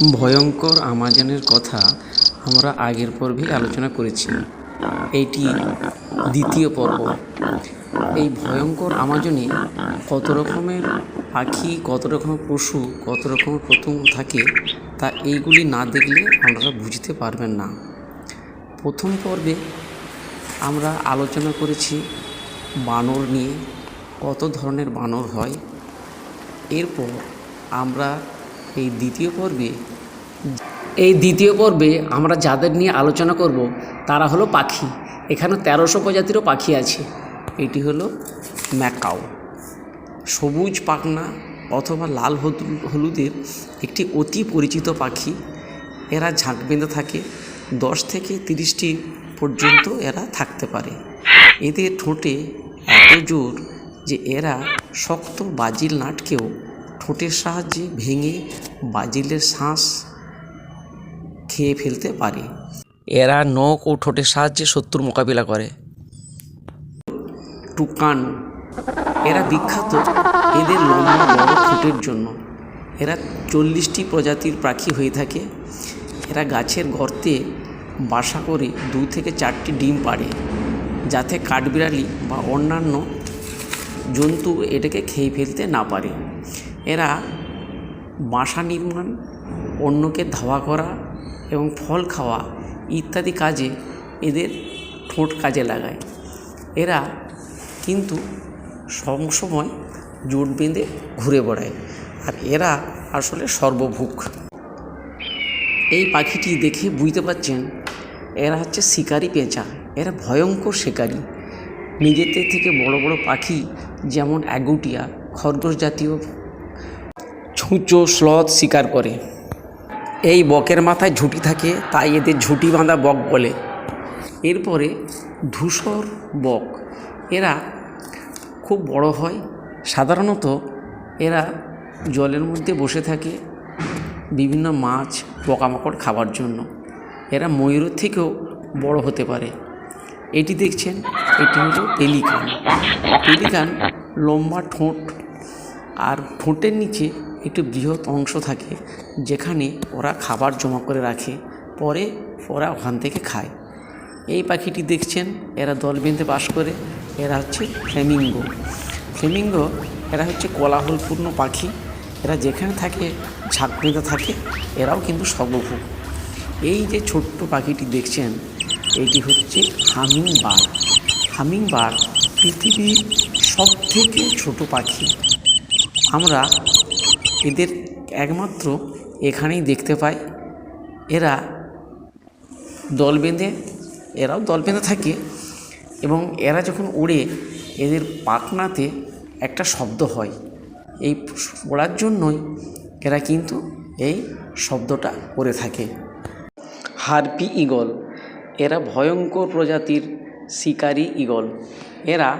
ভয়ঙ্কর আমাজনের কথা আমরা আগের পর্বে আলোচনা করেছি। এইটি দ্বিতীয় পর্ব। এই ভয়ঙ্কর আমাজনে কত রকমের পাখি, কত রকমের পশু, কত রকমের পতঙ্গ থাকে তা এইগুলি না দেখলে আপনারা বুঝতে পারবেন না। প্রথম পর্বে আমরা আলোচনা করেছি বানর নিয়ে, কত ধরনের বানর হয়। এরপর আমরা এই দ্বিতীয় পর্বে এই দ্বিতীয় পর্বে আমরা যাদের নিয়ে আলোচনা করব, তারা হলো পাখি। এখানে তেরোশো প্রজাতিরও পাখি আছে। এটি হলো ম্যাকাও। সবুজ পাখনা অথবা লাল হলু- হলুদের একটি অতি পরিচিত পাখি। এরা ঝাঁক বেঁধে থাকে। দশ থেকে তিরিশটি পর্যন্ত এরা থাকতে পারে। এদের ঠোঁটে এত জোর যে এরা শক্ত বাজিল নাটকেও ঠোঁটের সাহায্যে ভেঙে বাজিলের শ্বাস খেয়ে ফেলতে পারে। এরা নখ ও ঠোঁটের সাহায্যে শত্রুর মোকাবিলা করে। টুকানো। এরা বিখ্যাত এদের লম্বা বড় ঠোঁটের জন্য। এরা চল্লিশটি প্রজাতির পাখি হয়ে থাকে। এরা গাছের গর্তে বাসা করে দু থেকে চারটি ডিম পাড়ে, যাতে কাঠবিড়ালি বা অন্যান্য জন্তু এটাকে খেয়ে ফেলতে না পারে। এরা বাসা নির্মাণ, অন্যকে ধাওয়া করা এবং ফল খাওয়া ইত্যাদি কাজে এদের ঠোঁট কাজে লাগায়। এরা কিন্তু সবসময় জোট বেঁধে ঘুরে বেড়ায় আর এরা আসলে সর্বভুক এই পাখিটি দেখে বুঝতে পারছেন, এরা হচ্ছে শিকারি পেঁচা, এরা ভয়ঙ্কর শিকারি। নিজেদের থেকে বড় বড় পাখি যেমন অ্যাগুটিয়া, খরগোশ জাতীয় ছুঁচো স্লথ শিকার করে। এই বকের মাথায় ঝুঁটি থাকে, তাই এদের ঝুঁটি বাঁধা বক বলে। এরপরে ধূসর বক। এরা খুব বড় হয়। সাধারণত এরা জলের মধ্যে বসে থাকে বিভিন্ন মাছ, পোকামাকড় খাবার জন্য। এরা ময়ূরের থেকেও বড় হতে পারে। এটি দেখছেন, এটি হলো পেলিকান। পেলিকান লম্বা ঠোঁট আর ঠোঁটের নিচে একটু বৃহৎ অংশ থাকে, যেখানে ওরা খাবার জমা করে রাখে, পরে ওরা ওখান থেকে খায়। এই পাখিটি দেখছেন, এরা দল বেঁধে বাস করে, এরা হচ্ছে ফ্লেমিঙ্গো। ফ্লেমিঙ্গো, এরা হচ্ছে কোলাহলপূর্ণ পাখি, এরা যেখানে থাকে, ঝাঁক বেঁধে থাকে, এরাও কিন্তু সর্বভূক এই যে ছোট্ট পাখিটি দেখছেন, এটি হচ্ছে হামিং বার্ড হামিং বার্ড পৃথিবীর সব থেকে ছোটো পাখি। আমরা এদের একমাত্র এখানেই দেখতে পাই। এরা দল বেঁধে, এরাও দল বেঁধে থাকে এবং এরা যখন উড়ে, এদের পাখনাতে একটা শব্দ হয়। এই ওড়ার জন্যই এরা কিন্তু এই শব্দটা করে থাকে। হারপি ঈগল এরা ভয়ঙ্কর প্রজাতির শিকারী ঈগল এরা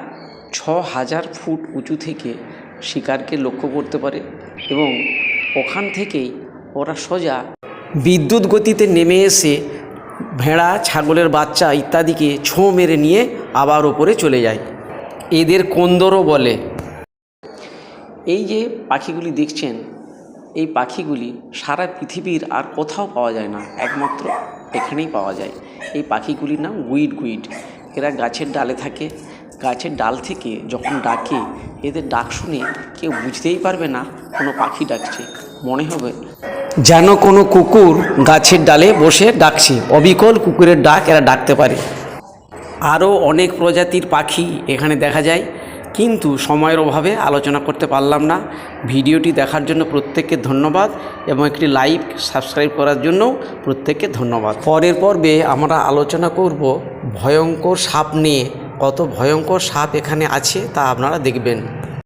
ছ হাজার ফুট উঁচু থেকে শিকারকে লক্ষ্য করতে পারে এবং ওখান থেকেই ওরা সোজা বিদ্যুৎ গতিতে নেমে এসে ভেড়া, ছাগলের বাচ্চা ইত্যাদিকে ছোঁ মেরে নিয়ে আবার ওপরে চলে যায়। এদের কোন্দরও বলে। এই যে পাখিগুলি দেখছেন, এই পাখিগুলি সারা পৃথিবীর আর কোথাও পাওয়া যায় না, একমাত্র এখানেই পাওয়া যায়। এই পাখিগুলির নাম গুইড গুইড। এরা গাছের ডালে থাকে গাছের ডাল থেকে যখন ডাকে, এদের ডাক শুনে কেউ বুঝতেই পারবে না, কোনো পাখি ডাকছে। মনে হবে, যেন কোনো কুকুর গাছের ডালে বসে ডাকছে। অবিকল কুকুরের ডাক এরা ডাকতে পারে। আরও অনেক প্রজাতির পাখি এখানে দেখা যায়, কিন্তু সময়ের অভাবে আলোচনা করতে পারলাম না। ভিডিওটি দেখার জন্য প্রত্যেককে ধন্যবাদ এবং একটি লাইক, সাবস্ক্রাইব করার জন্য প্রত্যেককে ধন্যবাদ। পরের পর্বে আমরা আলোচনা করব ভয়ঙ্কর সাপ নিয়ে। কত ভয়ঙ্কর সাপ এখানে আছে তা আপনারা দেখবেন।